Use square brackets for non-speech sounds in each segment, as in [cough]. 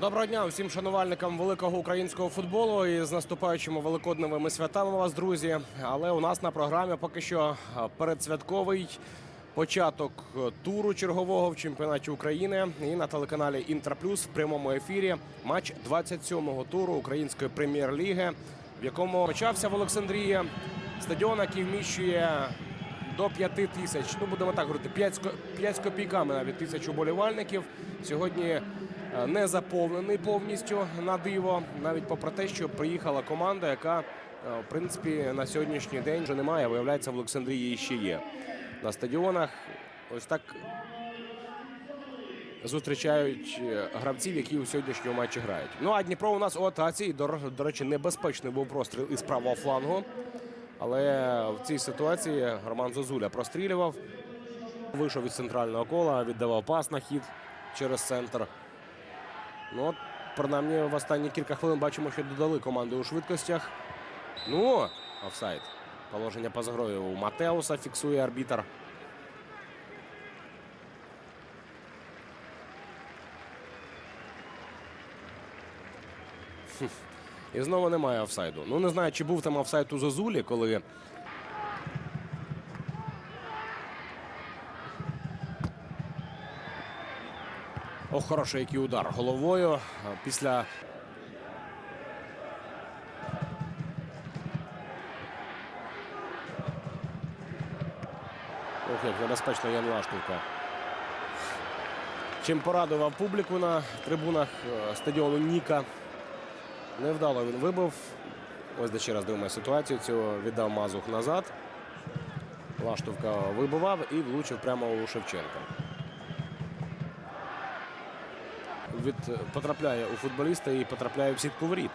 Доброго дня усім шанувальникам великого українського футболу і з наступаючими великодневими святами вас, друзі. Але у нас на програмі поки що е, передсвятковий початок е, туру чергового в чемпіонаті України. І на телеканалі Інтер Плюс в прямому ефірі матч 27-го туру української прем'єр-ліги, в якому почався в Олександрії. Стадіон, який вміщує до 5 тисяч. Ну, будемо так говорити, 5 з, 5 копійками навіть тисяч уболівальників. Сьогодні не заповнений повністю на диво, навіть попри те, що приїхала команда, яка е, в принципі на сьогоднішній день вже немає. Виявляється, в Олександрії ще є. На стадіонах ось так зустрічають е, гравців, які у сьогоднішньому матчі грають. Ну а Дніпро у нас у атаці. До, до речі, небезпечний був простріл із правого флангу. Але в цій ситуації Роман Зозуля прострілював. Вийшов від центрального кола, віддавав пас на хід через центр. Ну, от, принаймні, в останні кілька хвилин бачимо, що додали команди у швидкостях. Ну, офсайд. Положення поза грою у Матеуса фіксує арбітр. І знову немає офсайду. Ну, не знаю, чи був там офсайд у Зозулі, коли Ох, хороший який удар головою. А Після. Ох, як небезпечно Ян Лаштовка. Чим порадував публіку на трибунах е, стадіону Ніка. Невдало він вибив. Ось де ще раз дивимося ситуацію. Цього віддав Мазух назад. Лаштовка вибивав і влучив прямо у Шевченка. Від потрапляє у футболіста і потрапляє в сітку воріт.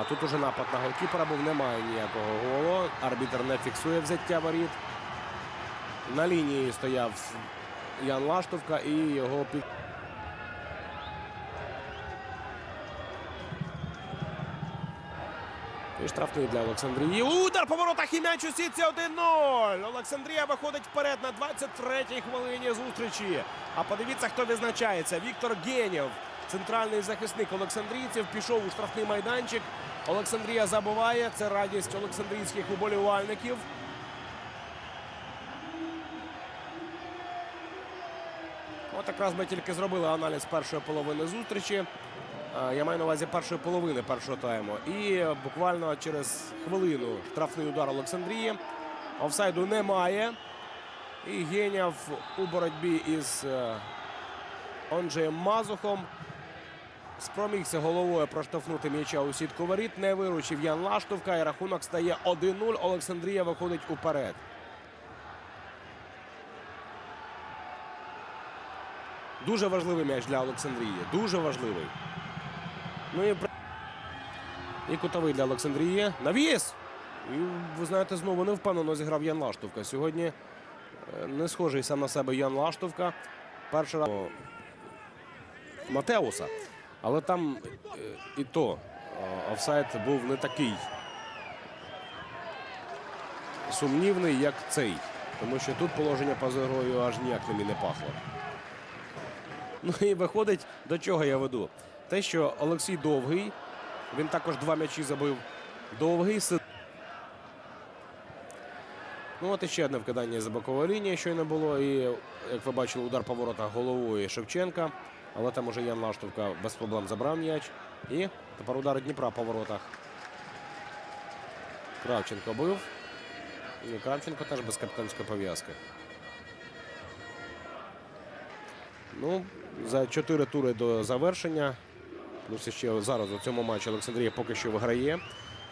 А тут уже напад на голкіпера був, немає ніякого голу. Арбітер не фіксує взяття воріт. На лінії стояв Ян Лаштовка і його під. І штрафний для Олександрії. Удар по воротах і м'яч у сітці 1-0. Олександрія виходить вперед на 23-й хвилині зустрічі. А подивіться, хто відзначається. Віктор Генєв, центральний захисник Олександрійців, пішов у штрафний майданчик. Олександрія забуває. Це радість олександрійських уболівальників. От якраз ми тільки зробили аналіз першої половини зустрічі. Е, Я маю на увазі першої половини першого тайму. І буквально через хвилину штрафний удар Олександрії. Офсайду немає. І Геняв у боротьбі із е, Онджеєм Мазухом. Спромігся головою проштовхнути м'яча у сітку воріт. Не виручив Ян Лаштовка. І рахунок стає 1-0. Олександрія виходить уперед. Дуже важливий м'яч для Олександрії. Дуже важливий. Ну і, і кутовий для Олександрії. Навіс! І ви знаєте, знову не впевнено зіграв Ян Лаштовка. Сьогодні е, не схожий сам на себе Ян Лаштовка. Перший раз Матеуса. Але там е, і то о, офсайд був не такий сумнівний, як цей. Тому що тут положення поза грою аж ніяк ними не пахло. Ну і виходить, до чого я веду. Те, що Олексій Довгий, він також два м'ячі забив. Довгий Ну, от іще одне вкидання за бокової лінії, щойно було. І, як ви бачили, удар по воротах головою Шевченка. Але там уже Ян Лаштовка без проблем забрав м'яч. І тепер удар Дніпра по воротах. Кравченко бив. І Кравченко теж без капітанської пов'язки. Ну, за чотири тури до завершення. Плюс ще зараз у цьому матчі Олександрія поки що виграє.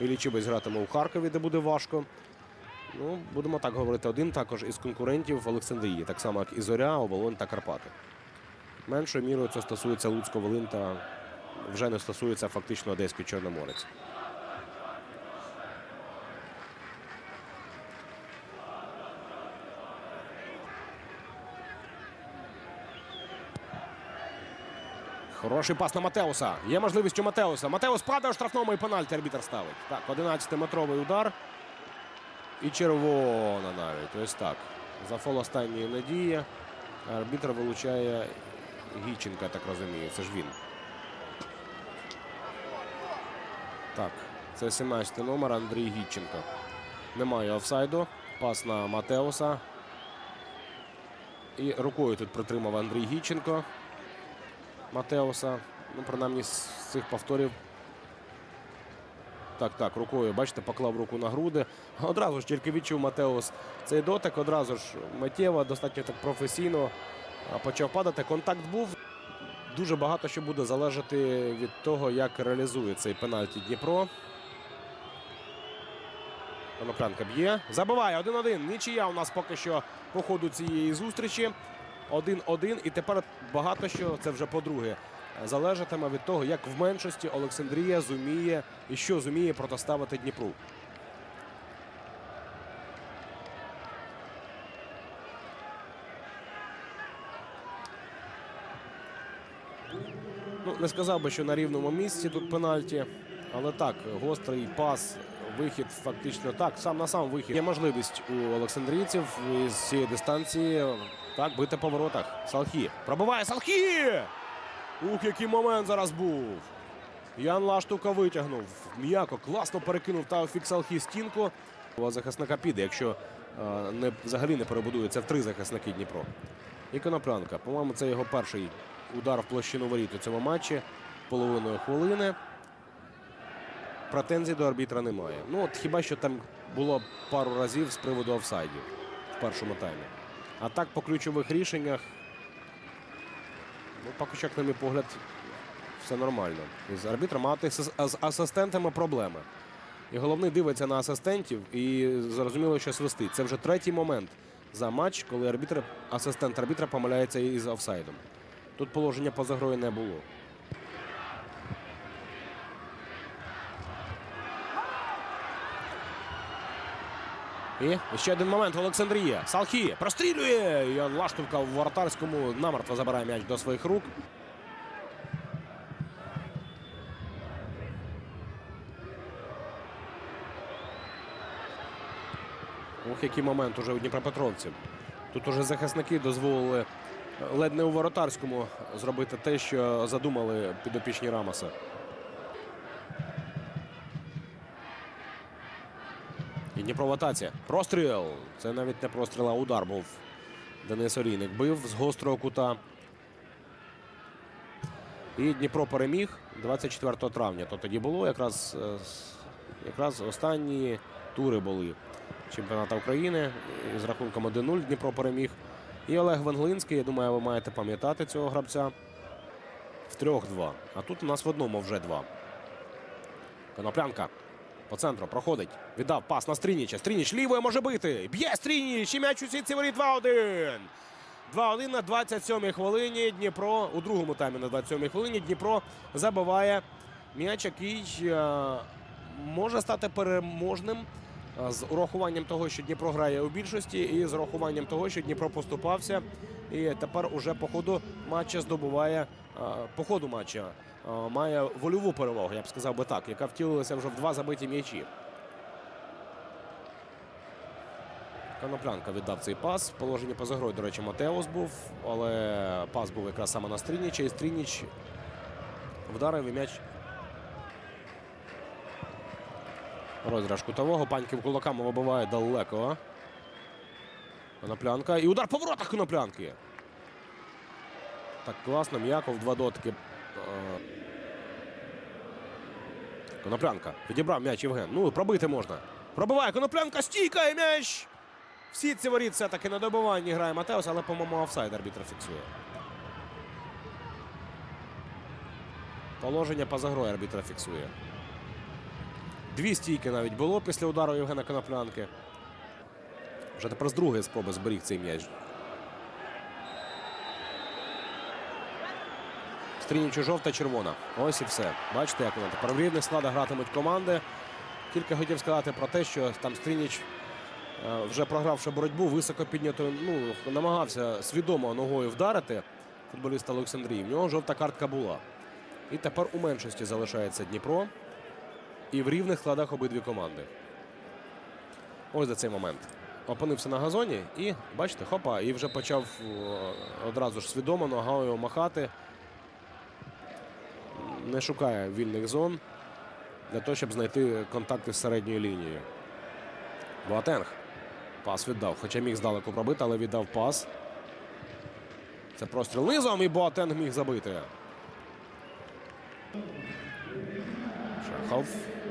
І Лічібець гратиме у Харкові, де буде важко. Ну, будемо так говорити, один також із конкурентів Олександрії, так само, як і Зоря, Оболонь та Карпати. Меншою мірою це стосується Луцько Волин та вже не стосується фактично Одеський Чорноморець. Хороший пас на Матеуса. Є можливість у Матеуса. Матеус падає у штрафному і пенальті арбітр ставить. Так, 11-метровий удар. І червона навіть. Ось так. За фол останньої надії. Арбітр вилучає Гіченко, я так розумію. Це ж він. Так, це 17-й номер Андрій Гіченко. Немає офсайду. Пас на Матеуса. І рукою тут притримав Андрій Гіченко. Матеуса. Ну, принаймні, з цих повторів. Так, так, рукою, бачите, поклав руку на груди. Одразу ж тільки відчув Матеус цей дотик, одразу ж миттєво, достатньо так професійно почав падати. Контакт був. Дуже багато що буде залежати від того, як реалізує цей пенальті Дніпро. Коноплянка б'є. Забиває 1-1. Нічия у нас поки що по ходу цієї зустрічі. 1-1. І тепер багато що, це вже по-друге, залежатиме від того, як в меншості Олександрія зуміє і що зуміє протиставити Дніпру. Ну, не сказав би, що на рівному місці тут пенальті. Але так, гострий пас, вихід фактично так, сам на сам вихід. Є можливість у олександрійців із цієї дистанції так бити по воротах. Салхі. Пробиває Салхі! Ух, який момент зараз був. Ян Лаштука витягнув. М'яко, класно перекинув Тауфік Салхі стінку. Захисника піде, якщо е, не, взагалі не перебудується в три захисники Дніпро. І Коноплянка. По-моєму, це його перший удар в площину воріт у цьому матчі. Половиною хвилини. Претензій до арбітра немає. Ну, от хіба що там було пару разів з приводу офсайдів в першому таймі. А так по ключових рішеннях. Ну, як на мій погляд, все нормально. З арбітром, а з асистентами проблеми. І головний дивиться на асистентів і зрозуміло, що свистить. Це вже третій момент за матч, коли арбітр, асистент арбітра помиляється із офсайдом. Тут положення поза грою не було. І ще один момент. Олександрія. Салхі прострілює. Ян Лаштовка в воротарському намертво забирає м'яч до своїх рук. Ох, який момент уже у Дніпропетровців. Тут уже захисники дозволили ледь не у воротарському зробити те, що задумали підопічні Рамоса. Дніпро. Простріл. Це навіть не простріл, а удар був. Денис Олійник бив з гострого кута. І Дніпро переміг 24 травня. То тоді було якраз, е, якраз останні тури були чемпіоната України. З рахунком 1-0 Дніпро переміг. І Олег Венглинський, я думаю, ви маєте пам'ятати цього гравця. В трьох-два. А тут у нас в одному вже два. Коноплянка. По центру проходить. Віддав пас на Стрініча. Стрініч лівою може бити. Б'є Стрініч. І м'яч у сітці воріт 2-1. 2-1 на 27-й хвилині. Дніпро у другому таймі на 27-й хвилині Дніпро забиває м'яч, який е, може стати переможним е, з урахуванням того, що Дніпро грає у більшості, і з урахуванням того, що Дніпро поступався. І тепер уже по ходу матча здобуває е, по ходу матча має вольову перевагу, я б сказав би так, яка втілилася вже в два забиті м'ячі. Коноплянка віддав цей пас. В положенні поза грою, до речі, Матеус був, але пас був якраз саме на Стрініча, і Стрініч вдарив і м'яч. Розіграш кутового. Паньків кулаками вибиває далеко. Коноплянка. І удар по воротах коноплянки. Так класно, м'яко в два дотики. Е, Коноплянка. Відібрав м'яч Євген. Ну, пробити можна. Пробиває Коноплянка, стійка і м'яч. Всі ці воріт все-таки на добиванні грає Матеус, але, по-моєму, офсайд арбітр фіксує. Положення поза грою арбітра фіксує. Дві стійки навіть було після удару Євгена Коноплянки. Вже тепер з другої спроби зберіг цей м'яч. Стрінічу жовта, червона. Ось і все. Бачите, як воно тепер в рівних складах гратимуть команди. Тільки хотів сказати про те, що там Стрініч, е, вже програвши боротьбу, високо піднято, ну, намагався свідомо ногою вдарити футболіста Олександрії. В нього жовта картка була. І тепер у меншості залишається Дніпро. І в рівних складах обидві команди. Ось за цей момент. опинився на газоні і, бачите, хопа, і вже почав одразу ж свідомо ногою махати. Не шукає вільних зон для того, щоб знайти контакти з середньою лінією. Боатенг. Пас віддав. Хоча міг здалеку пробити, але віддав пас. Це простріл низом і Боатенг міг забити. Шахов,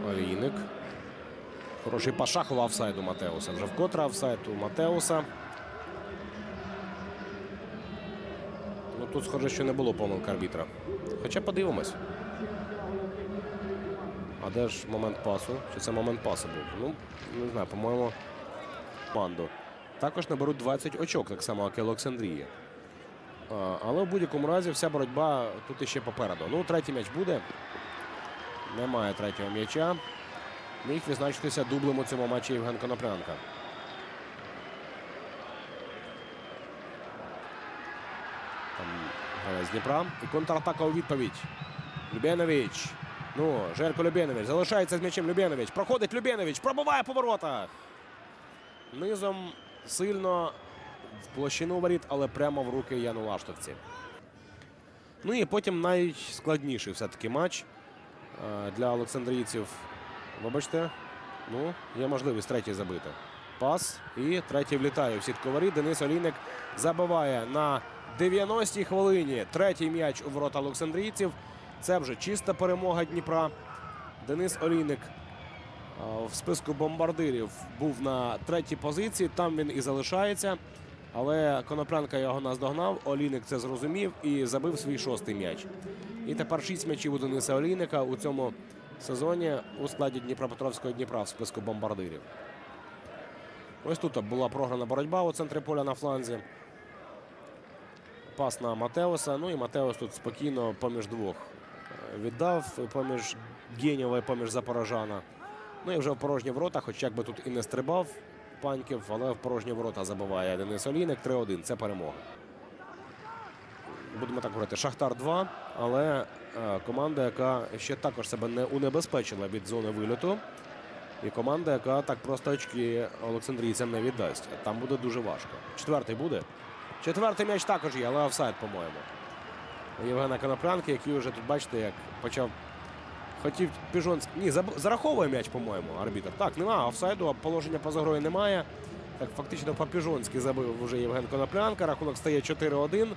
Олійник. Хороший пас Шахова офсайду Матеуса. Вже вкотре офсайд у Матеуса. Ну, тут, схоже, що не було помилки арбітра. Хоча подивимось. А де ж момент пасу? Чи це момент пасу був? Ну, не знаю, по-моєму, команду. Також наберуть 20 очок, так само, як і Олександрія. Але в будь-якому разі вся боротьба тут іще попереду. Ну, третій м'яч буде. Немає третього м'яча. Міг відзначитися дублем у цьому матчі Євген Коноплянка. Там гравець Дніпра. І контратака у відповідь. Любєнович. Ну, Жерко Любєнович. Залишається з м'ячем Любєнович. Проходить Любєнович. Пробиває по воротах. Низом сильно в площину воріт, але прямо в руки Яну Лаштовці. Ну і потім найскладніший все-таки матч е, для олександрійців. Вибачте, ну, є можливість третій забити. Пас і третій влітає в сітку. Денис Олійник забиває на 90-й хвилині. Третій м'яч у ворота олександрійців. Це вже чиста перемога Дніпра. Денис Олійник в списку бомбардирів був на третій позиції. Там він і залишається. Але Коноплянка його наздогнав. Олійник це зрозумів і забив свій шостий м'яч. І тепер шість м'ячів у Дениса Олійника у цьому сезоні у складі Дніпропетровського Дніпра в списку бомбардирів. Ось тут була програна боротьба у центрі поля на фланзі. Пас на Матеуса. Ну і Матеус тут спокійно поміж двох віддав поміж Генєва і поміж Запорожана. Ну і вже в порожні ворота, хоч як би тут і не стрибав паньків, але в порожні ворота забиває Денис Олійник 3-1. Це перемога. Будемо так говорити, Шахтар 2, але е, команда, яка ще також себе не унебезпечила від зони вильоту. І команда, яка так просто очки Олександрійцям не віддасть. Там буде дуже важко. Четвертий буде. Четвертий м'яч також є, але офсайд, по-моєму. Євгена Коноплянки, який вже тут, бачите, як почав. Хотів Піжонський. Ні, зараховує м'яч, по-моєму, арбітр. Так, немає офсайду, положення поза грою немає. Так, фактично по-піжонськи забив вже Євген Коноплянка. Рахунок стає 4-1.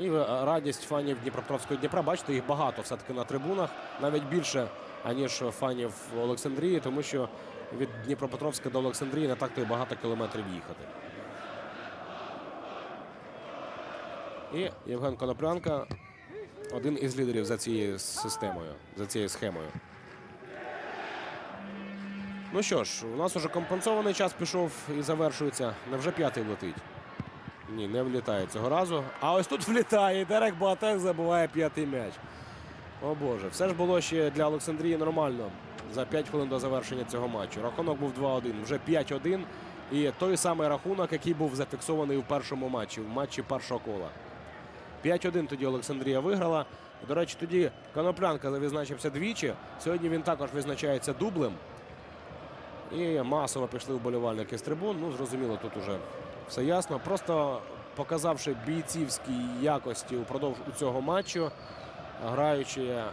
І е, радість фанів Дніпропетровського Дніпра. Бачите, їх багато все-таки на трибунах, навіть більше, аніж фанів Олександрії, тому що від Дніпропетровська до Олександрії не так то й багато кілометрів їхати. І Євген Коноплянка один із лідерів за цією системою, за цією схемою. Ну що ж, у нас уже компенсований час пішов і завершується. Невже п'ятий летить? Ні, не влітає цього разу. А ось тут [laughs] влітає. і Дерек Боатeng забуває п'ятий м'яч. О Боже, все ж було ще для Олександрії нормально за 5 хвилин до завершення цього матчу. Рахунок був 2-1, вже 5-1. І той самий рахунок, який був зафіксований у першому матчі, в матчі першого кола. 5-1 тоді Олександрія виграла. До речі, тоді Коноплянка відзначився двічі. Сьогодні він також відзначається дублем. І масово пішли вболівальники з трибун. Ну, зрозуміло, тут уже все ясно. Просто показавши бійцівські якості упродовж цього матчу, граючи е,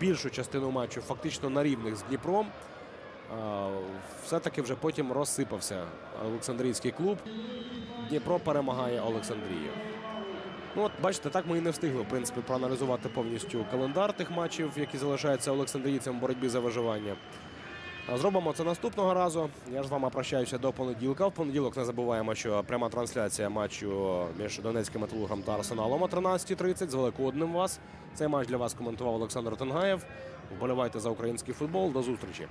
більшу частину матчу фактично на рівних з Дніпром, все-таки вже потім розсипався Олександрійський клуб. Дніпро перемагає Олександрію. Ну, от, бачите, так ми і не встигли в принципі проаналізувати повністю календар тих матчів, які залишаються Олександрійцям в боротьбі за виживання. Зробимо це наступного разу. Я ж з вами прощаюся до понеділка. В понеділок не забуваємо, що пряма трансляція матчу між Донецьким металургом та Арсеналом о 13.30. З Великодним вас. Цей матч для вас коментував Олександр Тенгаєв. Вболівайте за український футбол. До зустрічі.